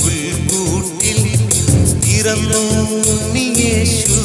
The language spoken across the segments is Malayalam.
പുൽക്കൂട്ടിൽ ഇറന്നു യേശു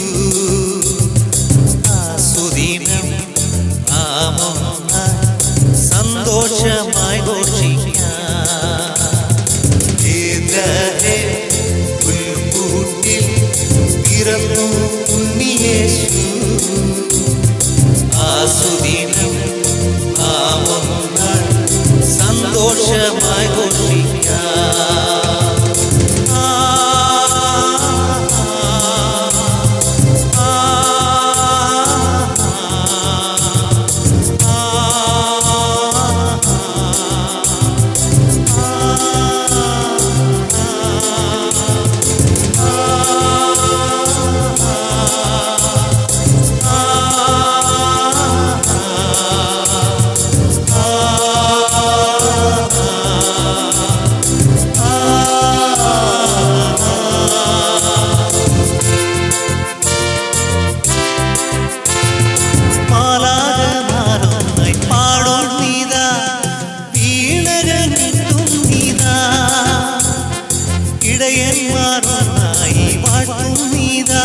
വാഴ്ത്തുന്നീതാ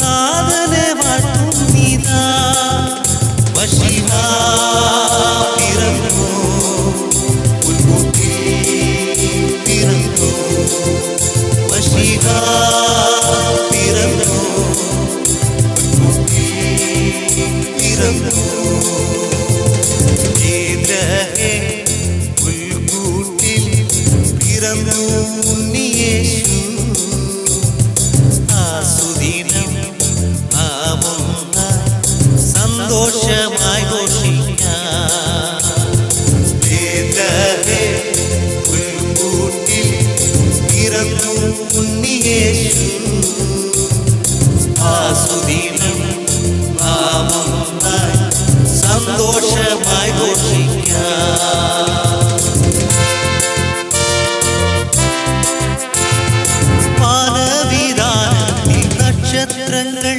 നാഥനെ വാഴ്ത്തുന്നീതാ വശിവ പിറന്നു ഉൽമുട്ടി പിറന്നു വശിവ പിറന്നു ഉൽമുട്ടി പിറന്നു ദിനമാഘോഷിക്കാം ഉൾക്കൂട്ടിൽ ഇറങ്ങും ഉണ്ണിയേശു ആസുദിനം നാമം സന്തോഷമായി ഘോഷിക്കാം മാനവിധാനത്തിൽ നക്ഷത്രങ്ങൾ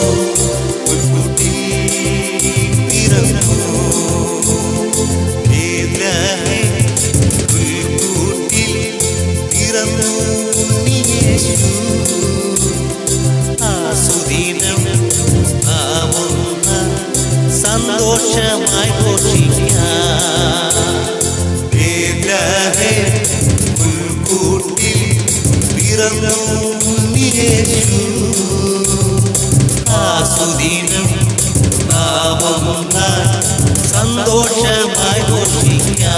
সময় ভূমিকা